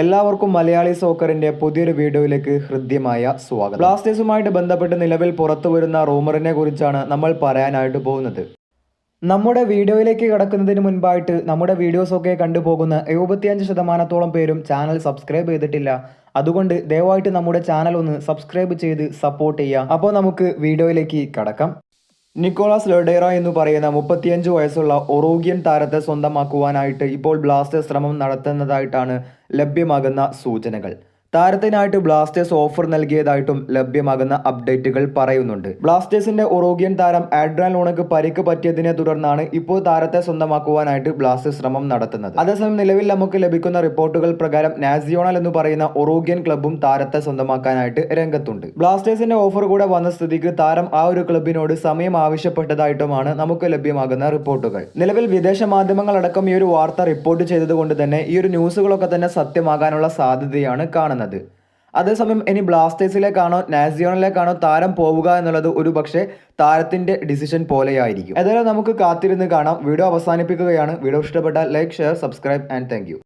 എല്ലാവർക്കും മലയാളി സോക്കറിന്റെ പുതിയൊരു വീഡിയോയിലേക്ക് ഹൃദ്യമായ സ്വാഗതം. ബ്ലാസ്റ്റേഴ്സുമായിട്ട് ബന്ധപ്പെട്ട് നിലവിൽ പുറത്തു വരുന്ന റൂമറിനെ കുറിച്ചാണ് നമ്മൾ പറയാനായിട്ട് പോകുന്നത്. നമ്മുടെ വീഡിയോയിലേക്ക് കടക്കുന്നതിന് മുൻപായിട്ട് നമ്മുടെ വീഡിയോസൊക്കെ കണ്ടുപോകുന്ന എഴുപത്തിയഞ്ച് ശതമാനത്തോളം പേരും ചാനൽ സബ്സ്ക്രൈബ് ചെയ്തിട്ടില്ല. അതുകൊണ്ട് ദയവായിട്ട് നമ്മുടെ ചാനൽ ഒന്ന് സബ്സ്ക്രൈബ് ചെയ്ത് സപ്പോർട്ട് ചെയ്യുക. അപ്പോൾ നമുക്ക് വീഡിയോയിലേക്ക് കടക്കാം. നിക്കോളാസ് ലൊഡേറ എന്ന് പറയുന്ന മുപ്പത്തിയഞ്ച് വയസ്സുള്ള ഒറോഗ്യൻ താരത്തെ സ്വന്തമാക്കുവാനായിട്ട് ഇപ്പോൾ ബ്ലാസ്റ്റേഴ്സ് ശ്രമം നടത്തുന്നതായിട്ടാണ് ലഭ്യമാകുന്ന സൂചനകൾ. താരത്തിനായിട്ട് ബ്ലാസ്റ്റേഴ്സ് ഓഫർ നൽകിയതായിട്ടും ലഭ്യമാകുന്ന അപ്ഡേറ്റുകൾ പറയുന്നുണ്ട്. ബ്ലാസ്റ്റേഴ്സിന്റെ ഒറോഗ്യൻ താരം ആഡ്രാൻ ലോണക്ക് പരിക്ക് പറ്റിയതിനെ തുടർന്നാണ് ഇപ്പോൾ താരത്തെ സ്വന്തമാക്കുവാനായിട്ട് ബ്ലാസ്റ്റേഴ്സ് ശ്രമം നടത്തുന്നത്. അതേസമയം നിലവിൽ നമുക്ക് ലഭിക്കുന്ന റിപ്പോർട്ടുകൾ പ്രകാരം നാസിയോണൽ എന്ന് പറയുന്ന ഒറോഗ്യൻ ക്ലബും താരത്തെ സ്വന്തമാക്കാനായിട്ട് രംഗത്തുണ്ട്. ബ്ലാസ്റ്റേഴ്സിന്റെ ഓഫർ കൂടെ വന്ന സ്ഥിതിക്ക് താരം ആ ഒരു ക്ലബിനോട് സമയം ആവശ്യപ്പെട്ടതായിട്ടുമാണ് നമുക്ക് ലഭ്യമാകുന്ന റിപ്പോർട്ടുകൾ. നിലവിൽ വിദേശ മാധ്യമങ്ങളടക്കം ഈ ഒരു വാർത്ത റിപ്പോർട്ട് ചെയ്തതുകൊണ്ട് തന്നെ ഈ ഒരു ന്യൂസുകളൊക്കെ തന്നെ സത്യമാകാനുള്ള സാധ്യതയാണ് കാണുന്നത്. അതേസമയം ഇനി ബ്ലാസ്റ്റേഴ്സിലേക്കാണോ നാസിയോണിലേക്കാണോ താരം പോവുക എന്നുള്ളത് ഒരു പക്ഷേ താരത്തിന്റെ ഡിസിഷൻ പോലെയായിരിക്കും. ഏതായാലും നമുക്ക് കാത്തിരുന്ന് കാണാം. വീഡിയോ അവസാനിപ്പിക്കുകയാണ്. വീഡിയോ ഇഷ്ടപ്പെട്ടാൽ like share subscribe and thank